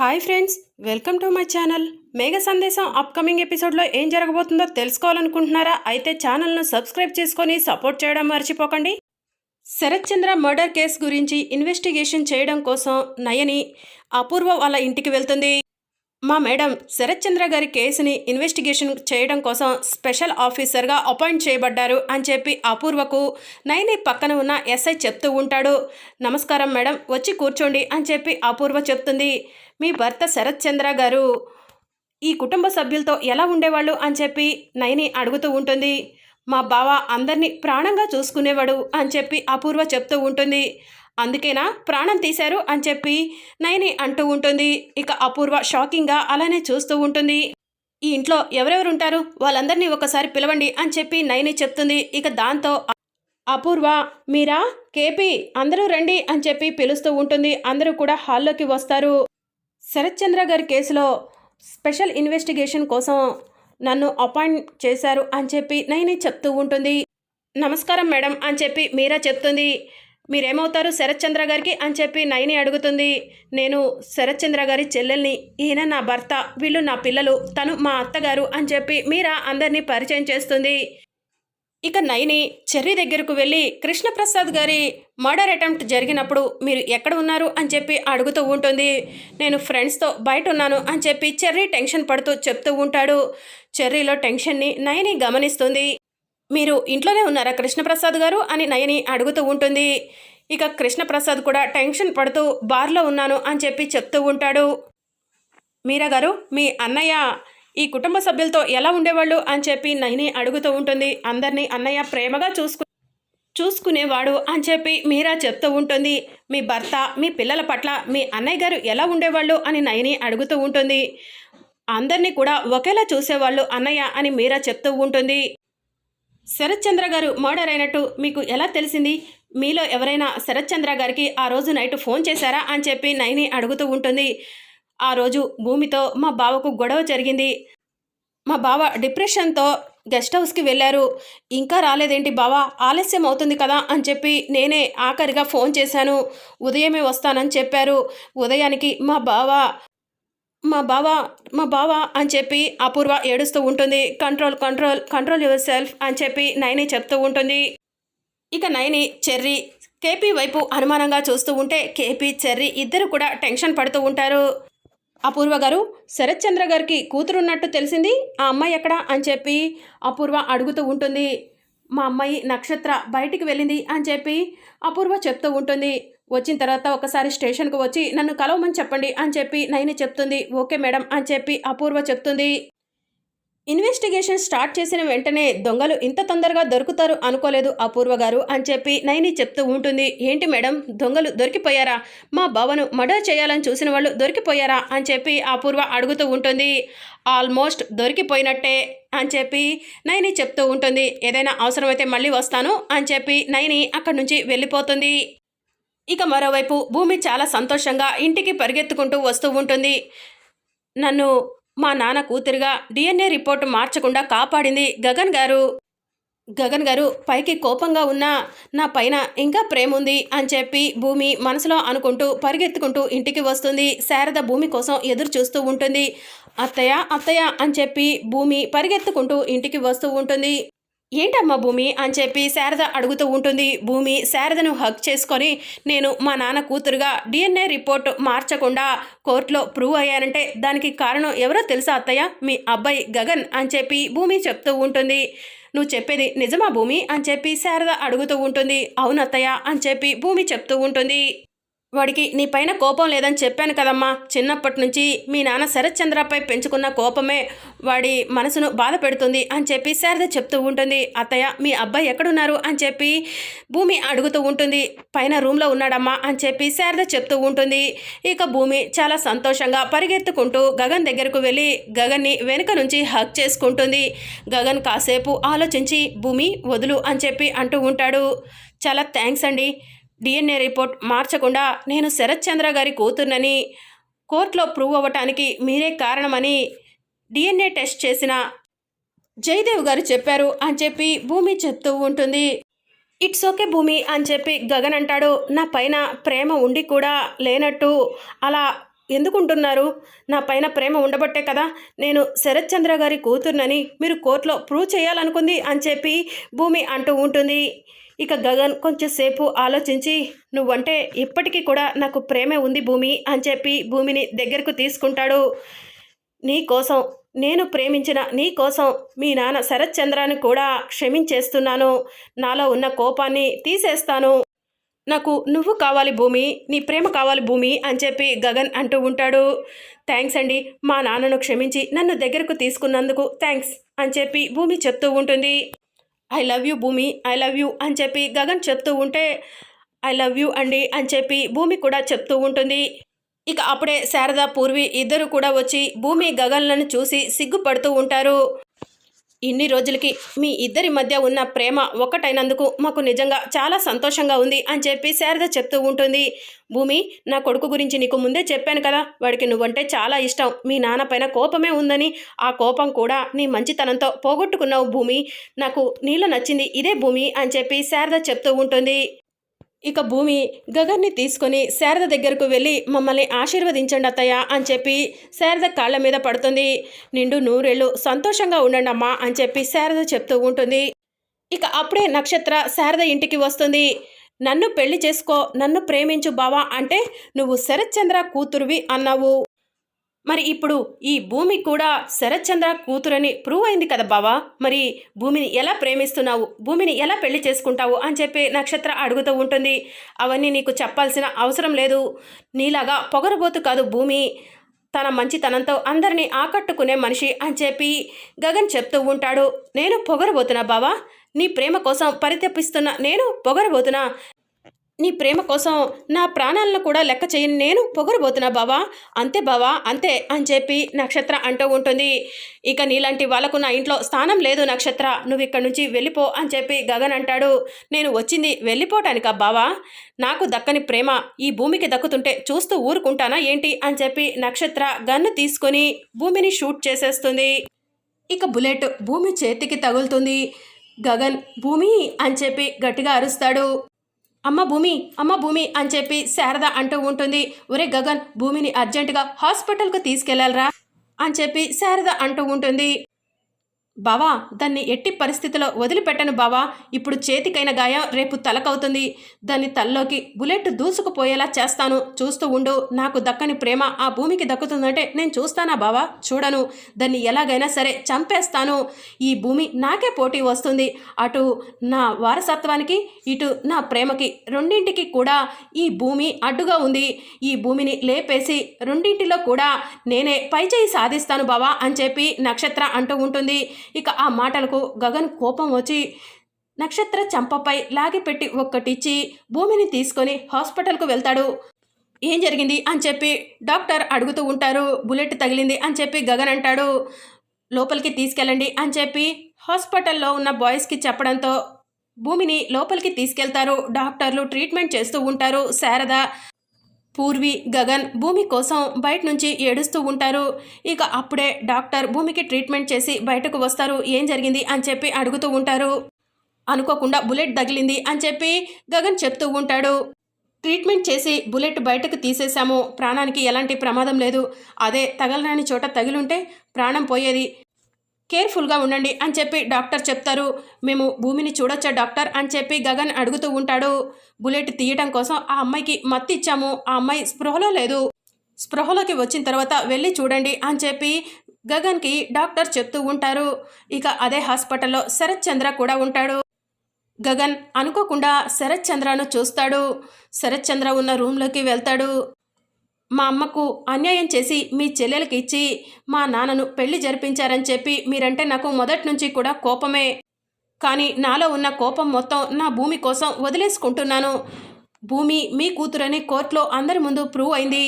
Hi friends welcome to my channel. Megha Sandesam upcoming ఎపిసోడ్లో ఏం జరగబోతుందో తెలుసుకోవాలనుకుంటున్నారా? అయితే ఛానల్ను సబ్స్క్రైబ్ చేసుకొని సపోర్ట్ చేయడం మర్చిపోకండి. శరత్ చంద్ర మర్డర్ కేసు గురించి ఇన్వెస్టిగేషన్ చేయడం కోసం నయని అపూర్వ వాళ్ళ ఇంటికి వెళ్తుంది. మా మేడం శరత్చంద్ర గారి కేసుని ఇన్వెస్టిగేషన్ చేయడం కోసం స్పెషల్ ఆఫీసర్గా అపాయింట్ చేయబడ్డారు అని చెప్పి అపూర్వకు నైని పక్కన ఉన్న ఎస్ఐ చెప్తూ ఉంటాడు. నమస్కారం మేడం వచ్చి కూర్చోండి అని చెప్పి అపూర్వ చెప్తుంది. మీ భర్త శరత్చంద్ర గారు ఈ కుటుంబ సభ్యులతో ఎలా ఉండేవాళ్ళు అని చెప్పి నైని అడుగుతూ ఉంటుంది. మా బావ అందరినీ ప్రాణంగా చూసుకునేవాడు అని చెప్పి అపూర్వ చెప్తూ ఉంటుంది. అందుకేనా ప్రాణం తీశారు అని చెప్పి నయని అంటూ ఉంటుంది. ఇక అపూర్వ షాకింగ్గా అలానే చూస్తూ ఉంటుంది. ఈ ఇంట్లో ఎవరెవరు ఉంటారు? వాళ్ళందరినీ ఒకసారి పిలవండి అని చెప్పి నయని చెప్తుంది. ఇక దాంతో అపూర్వ మీరా కేపీ అందరూ రండి అని చెప్పి పిలుస్తూ ఉంటుంది. అందరూ కూడా హాల్లోకి వస్తారు. శరత్చంద్ర గారి కేసులో స్పెషల్ ఇన్వెస్టిగేషన్ కోసం నన్ను అపాయింట్ చేశారు అని చెప్పి నయని చెప్తూ ఉంటుంది. నమస్కారం మేడం అని చెప్పి మీరా చెప్తుంది. మీరేమవుతారు శరత్చంద్ర గారికి అని చెప్పి నైని అడుగుతుంది. నేను శరత్చంద్ర గారి చెల్లెల్ని ఈయన నా భర్త వీళ్ళు నా పిల్లలు తను మా అత్తగారు అని చెప్పి మీరా అందరినీ పరిచయం చేస్తుంది. ఇక నైని చెర్రీ దగ్గరకు వెళ్ళి కృష్ణప్రసాద్ గారి మర్డర్ అటెంప్ట్ జరిగినప్పుడు మీరు ఎక్కడ ఉన్నారు అని చెప్పి అడుగుతూ ఉంటుంది. నేను ఫ్రెండ్స్తో బయట ఉన్నాను అని చెప్పి చెర్రీ టెన్షన్ పడుతూ చెప్తూ ఉంటాడు. చెర్రీలో టెన్షన్ని నయని గమనిస్తుంది. మీరు ఇంట్లోనే ఉన్నారా కృష్ణప్రసాద్ గారు అని నయని అడుగుతూ ఉంటుంది. ఇక కృష్ణప్రసాద్ కూడా టెన్షన్ పడుతూ బార్లో ఉన్నాను అని చెప్పి చెప్తూ ఉంటాడు. మీరా గారు మీ అన్నయ్య ఈ కుటుంబ సభ్యులతో ఎలా ఉండేవాళ్ళు అని చెప్పి నయని అడుగుతూ ఉంటుంది. అందరినీ అన్నయ్య ప్రేమగా చూసుకు చూసుకునేవాడు అని చెప్పి మీరా చెప్తూ ఉంటుంది. మీ భర్త మీ పిల్లల పట్ల మీ అన్నయ్య గారు ఎలా ఉండేవాళ్ళు అని నయని అడుగుతూ ఉంటుంది. అందరినీ కూడా ఒకేలా చూసేవాళ్ళు అన్నయ్య అని మీరా చెప్తూ ఉంటుంది. శరత్చంద్ర గారు మర్డర్ అయినట్టు మీకు ఎలా తెలిసింది? మీలో ఎవరైనా శరత్చంద్ర గారికి ఆ రోజు నైట్ ఫోన్ చేశారా అని చెప్పి నైని అడుగుతూ ఉంటుంది. ఆ రోజు భూమితో మా బావకు గొడవ జరిగింది. మా బావ డిప్రెషన్తో గెస్ట్ హౌస్కి వెళ్ళారు. ఇంకా రాలేదేంటి బావా? ఆలస్యం అవుతుంది కదా అని చెప్పి నేనే ఆఖరిగా ఫోన్ చేశాను. ఉదయమే వస్తానని చెప్పారు. ఉదయానికి మా బావ మా బావ మా బావ అని చెప్పి అపూర్వ ఏడుస్తూ ఉంటుంది. Control control control yourself అని చెప్పి నైని చెప్తూ ఉంటుంది. ఇక నైని చెర్రీ కేపీ వైపు అనుమానంగా చూస్తూ ఉంటే కేపీ చెర్రీ ఇద్దరు కూడా టెన్షన్ పడుతూ ఉంటారు. అపూర్వ గారు శరత్ చంద్ర గారికి కూతురున్నట్టు తెలిసింది? ఆ అమ్మాయి ఎక్కడా? అని చెప్పి అపూర్వ అడుగుతూ ఉంటుంది. మా అమ్మాయి నక్షత్ర బయటికి వెళ్ళింది అని చెప్పి అపూర్వ చెప్తూ ఉంటుంది. వచ్చిన తర్వాత ఒకసారి స్టేషన్కు వచ్చి నన్ను కలవమని చెప్పండి అని చెప్పి నైని చెప్తుంది. ఓకే మేడం అని చెప్పి అపూర్వ చెప్తుంది. ఇన్వెస్టిగేషన్ స్టార్ట్ చేసిన వెంటనే దొంగలు ఇంత తొందరగా దొరుకుతారు అనుకోలేదు అపూర్వ గారు అని చెప్పి నైని చెప్తూ ఉంటుంది. ఏంటి మేడం దొంగలు దొరికిపోయారా? మా బావను మర్డర్ చేయాలని చూసిన వాళ్ళు దొరికిపోయారా? అని చెప్పి అపూర్వ అడుగుతూ ఉంటుంది. ఆల్మోస్ట్ దొరికిపోయినట్టే అని చెప్పి నైని చెప్తూ ఉంటుంది. ఏదైనా అవసరమైతే మళ్ళీ వస్తాను అని చెప్పి నైని అక్కడి నుంచి వెళ్ళిపోతుంది. ఇక మరోవైపు భూమి చాలా సంతోషంగా ఇంటికి పరిగెత్తుకుంటూ వస్తూ ఉంటుంది. నన్ను మా నాన్న కూతురుగా డిఎన్ఏ రిపోర్ట్ మార్చకుండా కాపాడింది గగన్ గారు. గగన్ గారు పైకి కోపంగా ఉన్నా నా పైన ఇంకా ప్రేమ ఉంది అని చెప్పి భూమి మనసులో అనుకుంటూ పరిగెత్తుకుంటూ ఇంటికి వస్తుంది. శారద భూమి కోసం ఎదురు చూస్తూ ఉంటుంది. అత్తయ్య అత్తయ్య అని చెప్పి భూమి పరిగెత్తుకుంటూ ఇంటికి వస్తూ ఉంటుంది. ఏంటమ్మా భూమి అని చెప్పి శారద అడుగుతూ ఉంటుంది. భూమి శారదను హక్ చేసుకొని నేను మా నాన్న కూతురుగా డిఎన్ఏ రిపోర్ట్ మార్చకుండా కోర్టులో ప్రూవ్ అయ్యానంటే దానికి కారణం ఎవరో తెలుసా అత్తయ్య? మీ అబ్బాయి గగన్ అని చెప్పి భూమి చెప్తూ ఉంటుంది. నువ్వు చెప్పేది నిజమా భూమి? అని చెప్పి శారద అడుగుతూ ఉంటుంది. అవునత్తయ్య అని చెప్పి భూమి చెప్తూ ఉంటుంది. వాడికి నీ పైన కోపం లేదని చెప్పాను కదమ్మా. చిన్నప్పటి నుంచి మీ నాన్న శరత్చంద్రపై పెంచుకున్న కోపమే వాడి మనసును బాధ పెడుతుంది అని చెప్పి శారద చెప్తూ ఉంటుంది. అత్తయ్య మీ అబ్బాయి ఎక్కడున్నారు? అని చెప్పి భూమి అడుగుతూ ఉంటుంది. పైన రూమ్లో ఉన్నాడమ్మా అని చెప్పి శారద చెప్తూ ఉంటుంది. ఇక భూమి చాలా సంతోషంగా పరిగెత్తుకుంటూ గగన్ దగ్గరకు వెళ్ళి గగన్ని వెనుక నుంచి హక్ చేసుకుంటుంది. గగన్ కాసేపు ఆలోచించి భూమి వదులు అని చెప్పి అంటూ ఉంటాడు. చాలా థ్యాంక్స్ అండి. డిఎన్ఏ రిపోర్ట్ మార్చకుండా నేను శరత్ చంద్ర గారి కూతుర్నని కోర్టులో ప్రూవ్ అవ్వటానికి మీరే కారణమని డిఎన్ఏ టెస్ట్ చేసిన జయదేవ్ గారు చెప్పారు అని చెప్పి భూమి చెప్తూ ఉంటుంది. ఇట్స్ ఓకే భూమి అని చెప్పి గగన్ అంటాడు. నా పైన ప్రేమ ఉండి కూడా లేనట్టు అలా ఎందుకుంటున్నారు? నా పైన ప్రేమ ఉండబట్టే కదా నేను శరత్ చంద్ర గారి కూతుర్నని మీరు కోర్టులో ప్రూవ్ చేయాలనుకుంది అని చెప్పి భూమి అంటూ ఉంటుంది. ఇక గగన్ కొంచెంసేపు ఆలోచించి నువ్వంటే ఇప్పటికీ కూడా నాకు ప్రేమే ఉంది భూమి అని చెప్పి భూమిని దగ్గరకు తీసుకుంటాడు. నీ కోసం నేను ప్రేమించిన నీ కోసం మీ నాన్న శరత్ చంద్రాన్ని కూడా క్షమించేస్తున్నాను. నాలో ఉన్న కోపాన్ని తీసేస్తాను. నాకు నువ్వు కావాలి భూమి నీ ప్రేమ కావాలి భూమి అని చెప్పి గగన్ అంటూ ఉంటాడు. థ్యాంక్స్ అండి మా నాన్నను క్షమించి నన్ను దగ్గరకు తీసుకున్నందుకు థ్యాంక్స్ అని చెప్పి భూమి చెప్తూ ఉంటుంది. I love you Bhoomi I love you అని చెప్పి గగన్ చెప్తూ ఉంటే ఐ లవ్ యూ అండి అని చెప్పి భూమి కూడా చెప్తూ ఉంటుంది. ఇక అప్పుడే శారద పూర్వి ఇద్దరు కూడా వచ్చి భూమి గగన్లను చూసి సిగ్గుపడుతూ ఉంటారు. ఇన్ని రోజులకి మీ ఇద్దరి మధ్య ఉన్న ప్రేమ ఒక్కటైనందుకు మాకు నిజంగా చాలా సంతోషంగా ఉంది అని చెప్పి శారద చెప్తూ ఉంటుంది. భూమి నా కొడుకు గురించి నీకు ముందే చెప్పాను కదా. వాడికి నువ్వంటే చాలా ఇష్టం. మీ నాన్న పైన కోపమే ఉందని ఆ కోపం కూడా నీ మంచితనంతో పోగొట్టుకున్నావు భూమి. నాకు నీళ్ళు నచ్చింది ఇదే భూమి అని చెప్పి శారద చెప్తూ ఉంటుంది. ఇక భూమి గగన్ని తీసుకొని శారద దగ్గరకు వెళ్ళి మమ్మల్ని ఆశీర్వదించండి అత్తయ్య అని చెప్పి శారద కాళ్ళ మీద పడుతుంది. నిండు నూరేళ్ళు సంతోషంగా ఉండండి అమ్మా అని చెప్పి శారద చెప్తూ ఉంటుంది. ఇక అప్పుడే నక్షత్ర శారద ఇంటికి వస్తుంది. నన్ను పెళ్ళి చేసుకో నన్ను ప్రేమించు బావా అంటే నువ్వు శరత్చంద్ర కూతురువి అన్నావు. మరి ఇప్పుడు ఈ భూమి కూడా శరత్చంద్ర కూతురని ప్రూవ్ అయింది కదా బావా? మరి భూమిని ఎలా ప్రేమిస్తున్నావు? భూమిని ఎలా పెళ్ళి చేసుకుంటావు? అని చెప్పి నక్షత్ర అడుగుతూ ఉంటుంది. అవన్నీ నీకు చెప్పాల్సిన అవసరం లేదు. నీలాగా పొగరబోతు కాదు భూమి. తన మంచితనంతో అందరినీ ఆకట్టుకునే మనిషి అని చెప్పి గగన్ చెప్తూ ఉంటాడు. నేను పొగరబోతున్నా బావా? నీ ప్రేమ కోసం పరితపిస్తున్న నేను పొగరబోతున్నా. నీ ప్రేమ కోసం నా ప్రాణాలను కూడా లెక్క చేయని నేను పొగరబోతున్నా బావా. అంతే బావా అంతే అని చెప్పి నక్షత్ర అంటూ ఉంటుంది. ఇక నీలాంటి వాళ్ళకు నా ఇంట్లో స్థానం లేదు నక్షత్ర. నువ్వు ఇక్కడి నుంచి వెళ్ళిపో అని చెప్పి గగన్ అంటాడు. నేను వచ్చింది వెళ్ళిపోవటానికా బావా? నాకు దక్కని ప్రేమ. ఈ భూమికి దక్కుతుంటే చూస్తూ ఊరుకుంటానా ఏంటి అని చెప్పి నక్షత్ర గన్ను తీసుకొని భూమిని షూట్ చేసేస్తుంది. ఇక బుల్లెట్ భూమి చేతికి తగులుతుంది. గగన్ భూమి అని చెప్పి గట్టిగా అరుస్తాడు. అమ్మ భూమి అమ్మ భూమి అని చెప్పి శారద అంటూ ఉంటుంది. ఒరే గగన్ భూమిని అర్జెంటుగా హాస్పిటల్కు తీసుకెళ్ళాలరా అని చెప్పి శారద అంటూ ఉంటుంది. బావా దాన్ని ఎట్టి పరిస్థితిలో వదిలిపెట్టను బావా. ఇప్పుడు చేతికైన గాయం రేపు తలకవుతుంది. దాన్ని తల్లోకి బుల్లెట్ దూసుకుపోయేలా చేస్తాను. చూస్తూ ఉండు. నాకు దక్కని ప్రేమ ఆ భూమికి దక్కుతుందంటే నేను చూస్తానా బావా. చూడను. దాన్ని ఎలాగైనా సరే చంపేస్తాను. ఈ భూమి నాకే పోటీ వస్తుంది. అటు నా వారసత్వానికి ఇటు నా ప్రేమకి రెండింటికి కూడా ఈ భూమి అడ్డుగా ఉంది. ఈ భూమిని లేపేసి రెండింటిలో కూడా నేనే పైచేయి సాధిస్తాను బావా అని చెప్పి నక్షత్ర అంటూ ఉంటుంది. ఇక ఆ మాటలకు గగన్ కోపం వచ్చి నక్షత్ర చంపపై లాగిపెట్టి ఒక్కటిచ్చి భూమిని తీసుకొని హాస్పిటల్కు వెళ్తాడు. ఏం జరిగింది అని చెప్పి డాక్టర్ అడుగుతూ ఉంటారు. బుల్లెట్ తగిలింది అని చెప్పి గగన్ అంటాడు. లోపలికి తీసుకెళ్ళండి అని చెప్పి హాస్పిటల్లో ఉన్న బాయ్స్కి చెప్పడంతో భూమిని లోపలికి తీసుకెళ్తారు. డాక్టర్లు ట్రీట్మెంట్ చేస్తూ ఉంటారు. శారద పూర్వి గగన్ భూమి కోసం బయట నుంచి ఏడుస్తూ ఉంటారు. ఇక అప్పుడే డాక్టర్ భూమికి ట్రీట్మెంట్ చేసి బయటకు వస్తారు. ఏం జరిగింది అని చెప్పి అడుగుతూ ఉంటారు. అనుకోకుండా బుల్లెట్ తగిలింది అని చెప్పి గగన్ చెప్తూ ఉంటాడు. ట్రీట్మెంట్ చేసి బుల్లెట్ బయటకు తీసేశాము. ప్రాణానికి ఎలాంటి ప్రమాదం లేదు. అదే తగలరాని చోట తగిలుంటే ప్రాణం పోయేది. కేర్ఫుల్గా ఉండండి అని చెప్పి డాక్టర్ చెప్తారు. మేము భూమిని చూడొచ్చా డాక్టర్ అని చెప్పి గగన్ అడుగుతూ ఉంటాడు. బుల్లెట్ తీయటం కోసం ఆ అమ్మాయికి మత్తి ఇచ్చాము ఆ అమ్మాయి స్పృహలో లేదు. స్పృహలోకి వచ్చిన తర్వాత వెళ్ళి చూడండి అని చెప్పి గగన్కి డాక్టర్ చెప్తూ ఉంటారు. ఇక అదే హాస్పిటల్లో శరత్ చంద్ర కూడా ఉంటాడు. గగన్ అనుకోకుండా శరత్ చంద్రను చూస్తాడు. శరత్ చంద్ర ఉన్న రూమ్లోకి వెళ్తాడు. మా అమ్మకు అన్యాయం చేసి మీ చెల్లెలకి ఇచ్చి మా నాన్నను పెళ్ళి జరిపించారని చెప్పి మీరంటే నాకు మొదటి నుంచి కూడా కోపమే. కానీ నాలో ఉన్న కోపం మొత్తం నా భూమి కోసం వదిలేసుకుంటున్నాను. భూమి మీ కూతురని కోర్టులో అందరి ముందు ప్రూవ్ అయింది.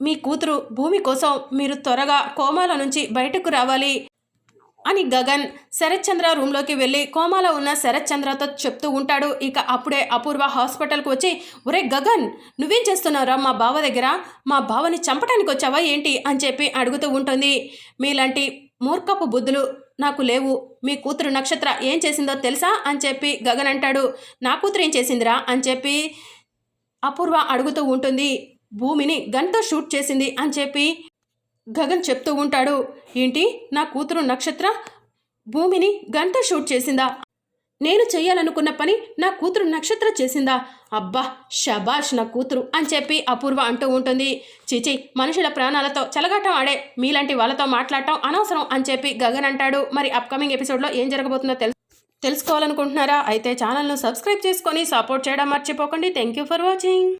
మీ కూతురు భూమి కోసం మీరు త్వరగా కోమాల నుంచి బయటకు రావాలి. అని గగన్ శరత్చంద్ర రూమ్లోకి వెళ్ళి కోమాలో ఉన్న శరత్చంద్రతో చెప్తూ ఉంటాడు. ఇక అప్పుడే అపూర్వ హాస్పిటల్కి వచ్చి ఒరే గగన్ నువ్వేం చేస్తున్నారా మా బావ దగ్గర? మా బావని చంపడానికి వచ్చావా? ఏంటి? అని చెప్పి అడుగుతూ ఉంటుంది. మీలాంటి మూర్ఖపు బుద్ధులు నాకు లేవు. మీ కూతురు నక్షత్ర ఏం చేసిందో తెలుసా? అని చెప్పి గగన్ అంటాడు. నా కూతురు ఏం చేసిందిరా? అని చెప్పి అపూర్వ అడుగుతూ ఉంటుంది. భూమిని గన్తో షూట్ చేసింది అని చెప్పి గగన్ చెప్తూ ఉంటాడు ఏంటి? నా కూతురు నక్షత్ర భూమిని గంట షూట్ చేసిందా? నేను చేయాలనుకున్న పని నా కూతురు నక్షత్ర చేసిందా? అబ్బా షబాష్ నా కూతురు అని చెప్పి అపూర్వ అంటూ ఉంటుంది. చిచి మనుషుల ప్రాణాలతో చలగటం ఆడే మీలాంటి వాళ్ళతో మాట్లాడటం అనవసరం అని చెప్పి గగన్ అంటాడు. మరి అప్కమింగ్ ఎపిసోడ్లో ఏం జరగబోతుందో తెలు తెలుసుకోవాలనుకుంటున్నారా? అయితే ఛానల్ను సబ్స్క్రైబ్ చేసుకొని సపోర్ట్ చేయడం మర్చిపోకండి. Thank you for watching